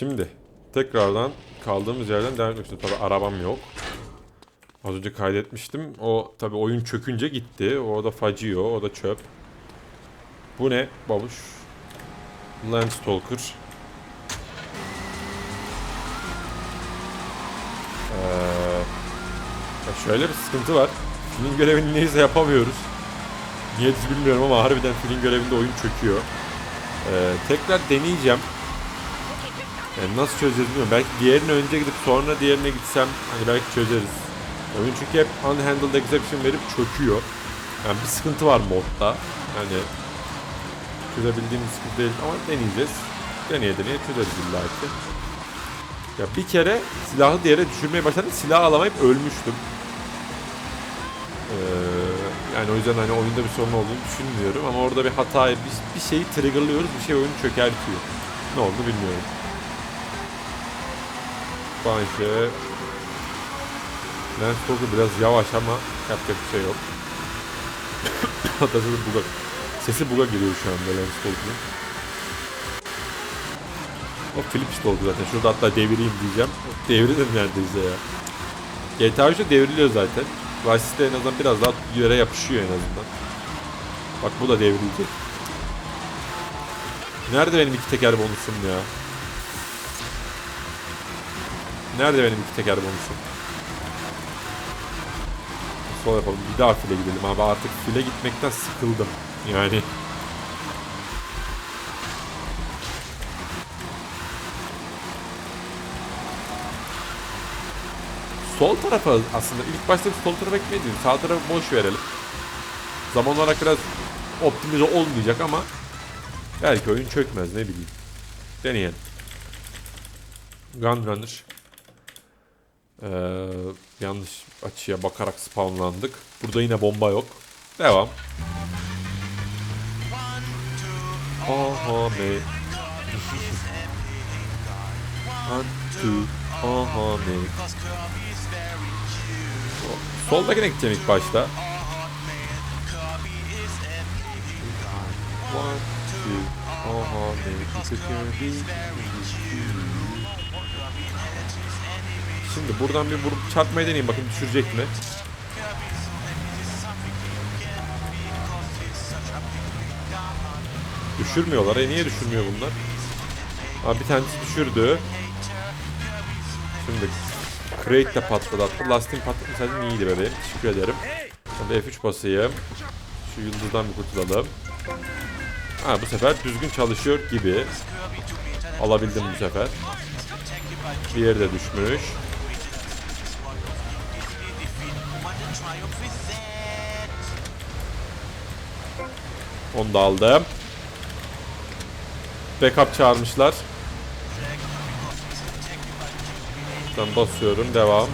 Şimdi tekrardan kaldığımız yerden devam etmek istiyorum. Tabii arabam yok. Az önce kaydetmiştim. O tabii oyun çökünce gitti. O da facio, o da çöp. Bu ne babuş? Landstalker. Ee, şöyle bir sıkıntı var. Film görevini neyse yapamıyoruz. Niye bilmiyorum ama harbiden film görevinde oyun çöküyor. Ee, tekrar deneyeceğim. Yani nasıl çözeceğiz bilmiyorum. Belki diğerine önce gidip sonra diğerine gitsem hani belki çözeriz. Oyun çünkü hep unhandled exception verip çöküyor. Yani bir sıkıntı var modda. Yani çözebildiğim bir sıkıntı değil ama deneyeceğiz. Deneye deneye çözeriz illa ki. Ya bir kere silahı diğere düşürmeye başladım. Silah alamayıp ölmüştüm. Ee, yani o yüzden hani oyunda bir sorun olduğunu düşünmüyorum ama orada bir hata, bir, bir şeyi triggerlıyoruz, bir şey oyunu çökertiyor. Ne oldu bilmiyorum. Banşe. Landstalker biraz yavaş ama yapacak bir şey yok. Hatta sesi buga, sesi buga giriyor şu anda Landstalker'ın. O Philips Stalker zaten. Şurada hatta devireyim diyeceğim. Devrilir neredeyse ya. GTA 3'te devriliyor zaten. Vice City'de en azından biraz daha yere yapışıyor en azından. Bak bu da devrilecek. Nerede benim iki teker bonusum ya? Nerede benim iki teker bonusum? Sol yapalım. Bir daha file gidelim abi. Artık file gitmekten sıkıldım. Yani. Sol tarafa aslında ilk başta sol tarafa gitmeyi dedim. Sağ tarafı boş verelim. Zaman olarak biraz optimize olmayacak ama belki oyun çökmez ne bileyim. Deneyelim. Gunrunner. Ee, yanlış açıya bakarak spawnlandık. Burada yine bomba yok. Devam. Aha me. One, two, aha me. Soldakine gideceğim ilk başta. One, two, aha me. Şimdi buradan bir vurup çarpmayı deneyeyim bakın düşürecek mi? Düşürmüyorlar. E niye düşürmüyor bunlar? Aa, bir tanesi düşürdü. Şimdi Crate de patladı hatta. Lastiğin patlatmasaydı iyiydi bebeğim. Teşekkür ederim. Ben de F3 basayım. Şu yıldızdan bir kurtulalım. Ha bu sefer düzgün çalışıyor gibi. Alabildim bu sefer. Diğeri de düşmüş. Onu da aldım. Backup çağırmışlar. Ben basıyorum. Devam.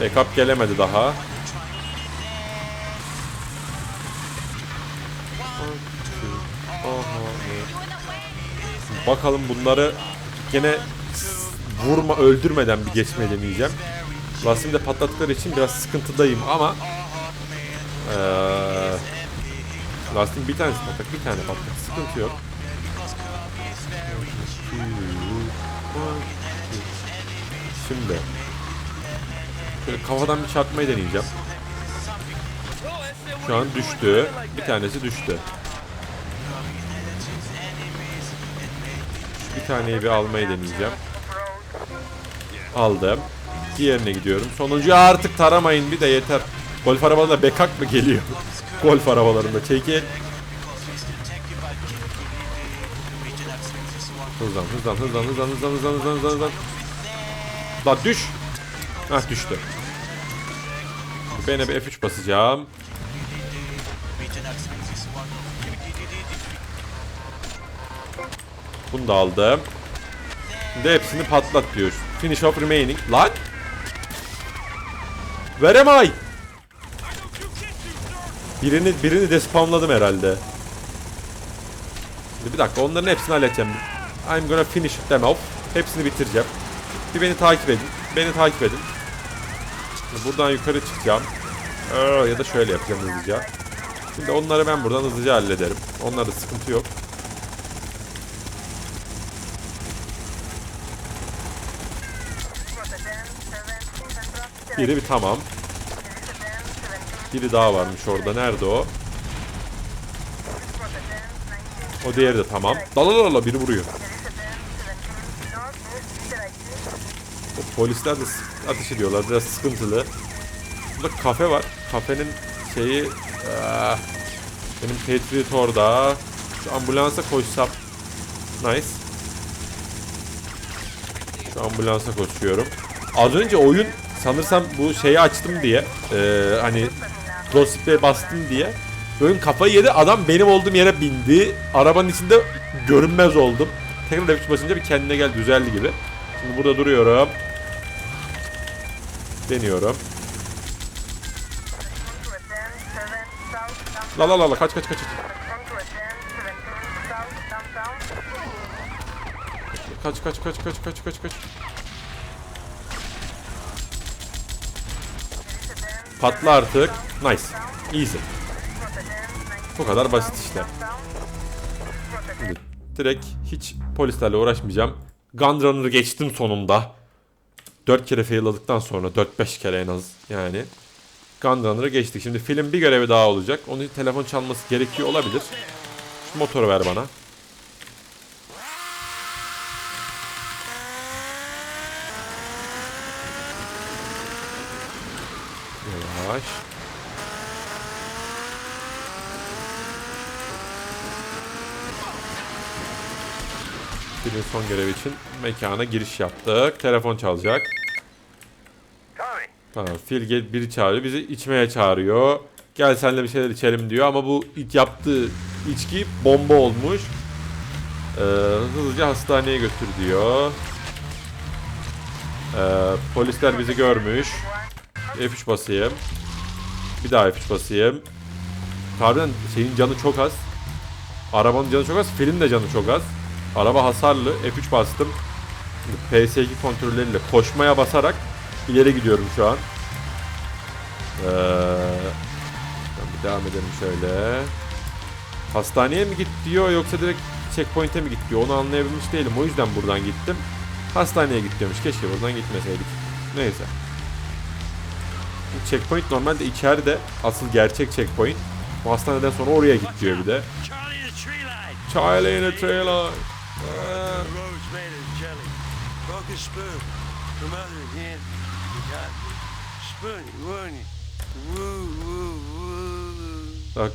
Backup gelemedi daha. Bakalım bunları gene vurma öldürmeden bir geçmeyi deneyeceğim. Lastiğimi de patlattıkları için biraz sıkıntıdayım ama ee, lastiğin bir tanesi patlak bir tane patlak sıkıntı yok. Şimdi şöyle kafadan bir çarpmayı deneyeceğim. Şu an düştü. Bir tanesi düştü. Bir taneyi bir almayı deneyeceğim. Aldım. Diğerine gidiyorum. Sonuncuyu artık taramayın bir de yeter. Golf arabalarında bekak mı geliyor? Golf arabalarında çekil. Hızlan hızlan hızlan hızlan hızlan hızlan hızlan hızlan hızlan. La düş. Hah düştü. Ben bir F3 basacağım. Bunu da aldım. Şimdi hepsini patlat diyor. Finish off remaining. Lan! Veremay! Birini birini despamladım herhalde. Şimdi bir dakika onların hepsini halledeceğim. I'm gonna finish them off. Hepsini bitireceğim. Bir beni takip edin. Beni takip edin. Şimdi buradan yukarı çıkacağım. Ee, ya da şöyle yapacağım hızlıca. Şimdi onları ben buradan hızlıca hallederim. Onlarda sıkıntı yok. Biri bir tamam. Biri daha varmış orada. Nerede o? O diğeri de tamam. Dalalala biri vuruyor. O polisler de ateş ediyorlar. Biraz sıkıntılı. Burada kafe var. Kafenin şeyi... ah, benim Patriot orada. Şu ambulansa koşsam. Nice. Şu ambulansa koşuyorum. Az önce oyun sanırsam bu şeyi açtım diye e, hani crossfit'e bastım diye oyun kafayı yedi. Adam benim olduğum yere bindi. Arabanın içinde görünmez oldum. Tekrar F3 basınca bir kendine gel düzeldi gibi. Şimdi burada duruyorum. Deniyorum. La la la la kaç kaç kaç. Kaç kaç kaç kaç kaç kaç kaç Patla artık. Nice. Easy. Bu kadar basit işte. Şimdi direkt hiç polislerle uğraşmayacağım. Gunrunner'ı geçtim sonunda. 4 kere failladıktan sonra 4-5 kere en az yani. Gunrunner'ı geçtik. Şimdi film bir görevi daha olacak. Onun telefon çalması gerekiyor olabilir. Şu motoru ver bana. Yavaş. Filmin son görevi için mekana giriş yaptık. Telefon çalacak. Tamam, Phil gel biri çağırıyor. Bizi içmeye çağırıyor. Gel senle bir şeyler içelim diyor ama bu ilk yaptığı içki bomba olmuş. Ee, hızlıca hastaneye götür diyor. Ee, polisler bizi görmüş. F3 basayım. Bir daha F3 basayım. Harbiden şeyin canı çok az. Arabanın canı çok az. Filin de canı çok az. Araba hasarlı. F3 bastım. Şimdi PS2 kontrolleriyle koşmaya basarak ileri gidiyorum şu an. Ee, bir devam edelim şöyle. Hastaneye mi git diyor yoksa direkt checkpoint'e mi git diyor onu anlayabilmiş değilim. O yüzden buradan gittim. Hastaneye git diyormuş. Keşke buradan gitmeseydik. Neyse. Bu checkpoint normalde içeride asıl gerçek checkpoint. Bu hastaneden sonra oraya git diyor bir de. Charlie in a tree line. Bak.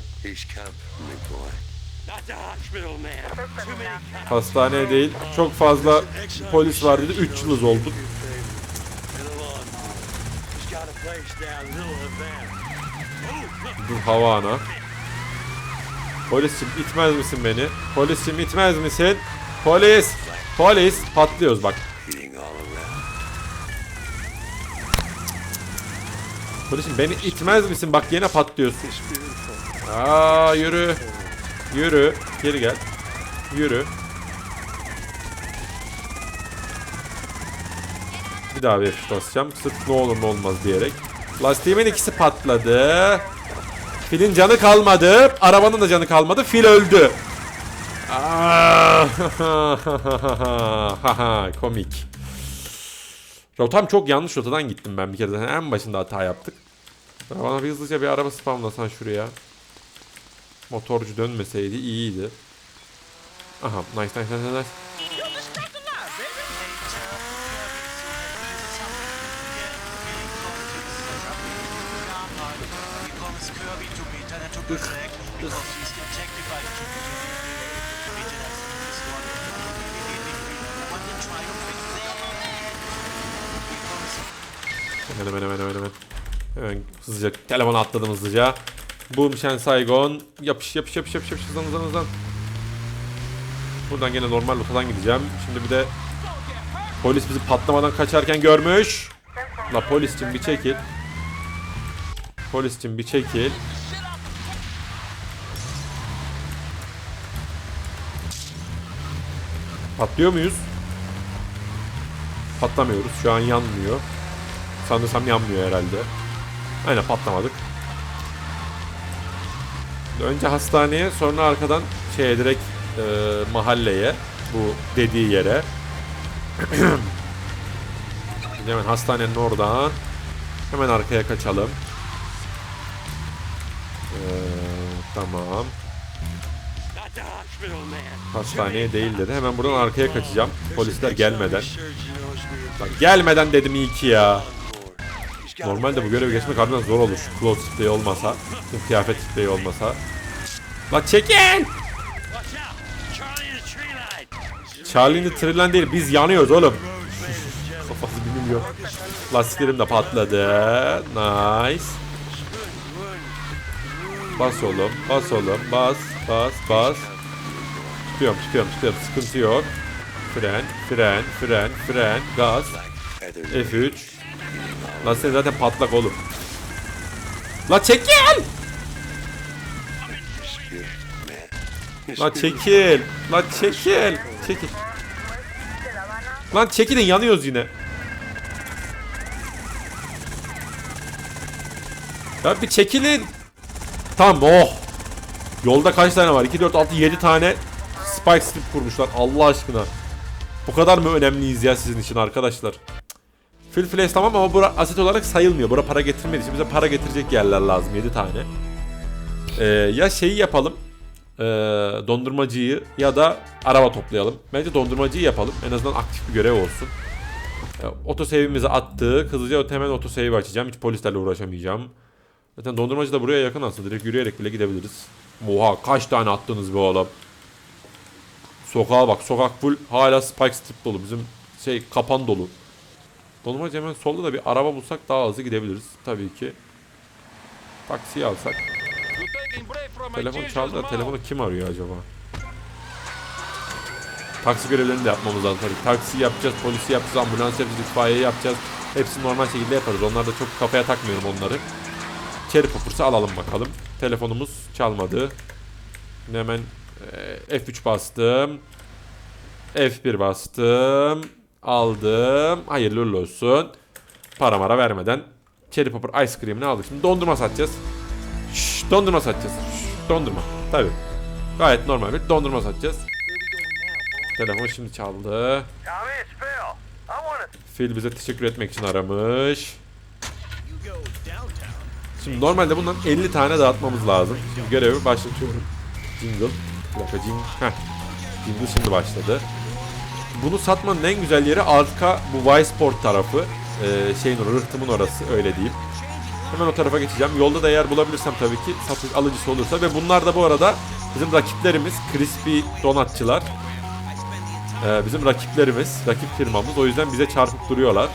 Hastane değil. Çok fazla polis var dedi. 3 yıldız olduk. Dur hava ana. Polisçim itmez misin beni? Polisçim itmez misin? Polis! Polis! Patlıyoruz bak. Polisçim beni itmez misin? Bak yine patlıyorsun. Aa yürü. Yürü. Geri gel. Yürü. Bir daha bir F3 basacağım. Sırf ne olur ne olmaz diyerek. Lastiğimin ikisi patladı. Filin canı kalmadı. Arabanın da canı kalmadı. Fil öldü. Aa, Komik. Rotam çok yanlış rotadan gittim ben bir kere. zaten. En başında hata yaptık. Bana bir hızlıca bir araba spamlasan şuraya. Motorcu dönmeseydi iyiydi. Aha nice nice nice nice. Hemen hemen hemen hemen hemen. Hemen hızlıca telefona atladım hızlıca. Boom Shen Saigon. Yapış yapış yapış yapış yapış hızlan hızlan hızlan. Buradan gene normal rotadan gideceğim. Şimdi bir de polis bizi patlamadan kaçarken görmüş. La polisçim bir çekil. Polisçim bir çekil. Patlıyor muyuz? Patlamıyoruz. Şu an yanmıyor. Sanırsam yanmıyor herhalde. Aynen patlamadık. Önce hastaneye sonra arkadan şeye direkt e, mahalleye bu dediği yere. Hemen hastanenin oradan Hemen arkaya kaçalım. Ee, tamam. Hastaneye değil dedi. Hemen buradan arkaya kaçacağım. Polisler gelmeden. Bak gelmeden dedim iyi ki ya. Normalde bu görevi geçmek harbiden zor olur. Clothes spreyi olmasa. Kıyafet spreyi olmasa. La çekil! Watch out! Charlie in the tree line. Charlie'nin trilen değil biz yanıyoruz oğlum. Kafası bilmiyor. Lastiklerim de patladı. Nice. Bas oğlum, bas oğlum, bas, bas, bas. Çıkıyorum, çıkıyorum, çıkıyorum. Sıkıntı yok. Fren, fren, fren, fren, gaz. F3. Lan sen zaten patlak oğlum. La çekil! La çekil! La çekil! Çekil. Lan çekilin yanıyoruz yine. Ya bir çekilin. Tamam oh. Yolda kaç tane var? 2, 4, 6, 7 tane spike strip kurmuşlar. Allah aşkına. Bu kadar mı önemliyiz ya sizin için arkadaşlar? Full flash tamam ama bura aset olarak sayılmıyor. Bura para getirmediği için bize para getirecek yerler lazım. 7 tane. Ee, ya şeyi yapalım. Ee, dondurmacıyı ya da araba toplayalım. Bence dondurmacıyı yapalım. En azından aktif bir görev olsun. Ee, otosave'imizi attık. Hızlıca hemen otosave açacağım. Hiç polislerle uğraşamayacağım. Zaten dondurmacı da buraya yakın aslında. Direkt yürüyerek bile gidebiliriz. Oha kaç tane attınız be oğlum. Sokağa bak. Sokak full hala spike strip dolu. Bizim şey kapan dolu. Dondurmacı hemen solda da bir araba bulsak daha hızlı gidebiliriz. Tabii ki. Taksiyi alsak. Telefon çaldı da telefonu kim arıyor acaba? Taksi görevlerini de yapmamız lazım tabii. Taksi yapacağız, polisi yapacağız, ambulans yapacağız, itfaiye yapacağız. Hepsini normal şekilde yaparız. Onlar da çok kafaya takmıyorum onları. Cherry Poppers'ı alalım bakalım. Telefonumuz çalmadı. Şimdi hemen e, F3 bastım. F1 bastım. Aldım. Hayırlı uğurlu olsun. Para mara vermeden Cherry Popper Ice Cream'ini aldık. Şimdi dondurma satacağız. Şşş, dondurma satacağız. Şşş, dondurma. Tabii. Gayet normal bir dondurma satacağız. Telefon şimdi çaldı. Phil bize teşekkür etmek için aramış. Şimdi normalde bundan 50 tane dağıtmamız lazım. Şimdi görevi başlatıyorum. Jingle. Bir dakika jingle. Heh. Jingle şimdi başladı. Bunu satmanın en güzel yeri arka bu Y-Sport tarafı. Ee, şeyin rıhtımın orası öyle diyeyim. Hemen o tarafa geçeceğim. Yolda da eğer bulabilirsem tabii ki satış alıcısı olursa ve bunlar da bu arada bizim rakiplerimiz Crispy Donatçılar. Ee, bizim rakiplerimiz, rakip firmamız. O yüzden bize çarpıp duruyorlar.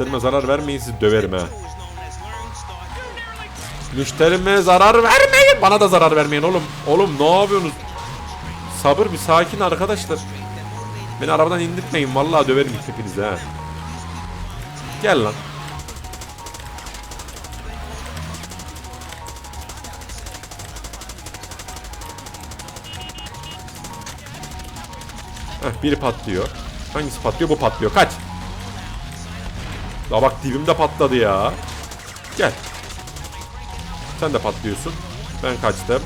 Müşterime zarar vermeyin sizi döverim ha. Müşterime zarar vermeyin. Bana da zarar vermeyin oğlum. Oğlum ne yapıyorsunuz? Sabır bir sakin arkadaşlar. Beni arabadan indirtmeyin. Vallahi döverim hepinizi ha. Gel lan. Heh, biri patlıyor. Hangisi patlıyor? Bu patlıyor. Kaç. La bak dibimde patladı ya. Gel. Sen de patlıyorsun. Ben kaçtım.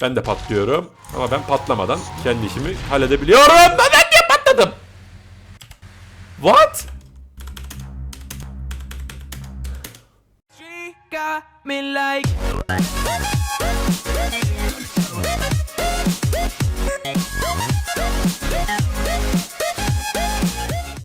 Ben de patlıyorum. Ama ben patlamadan kendi işimi halledebiliyorum. Ben niye patladım? What?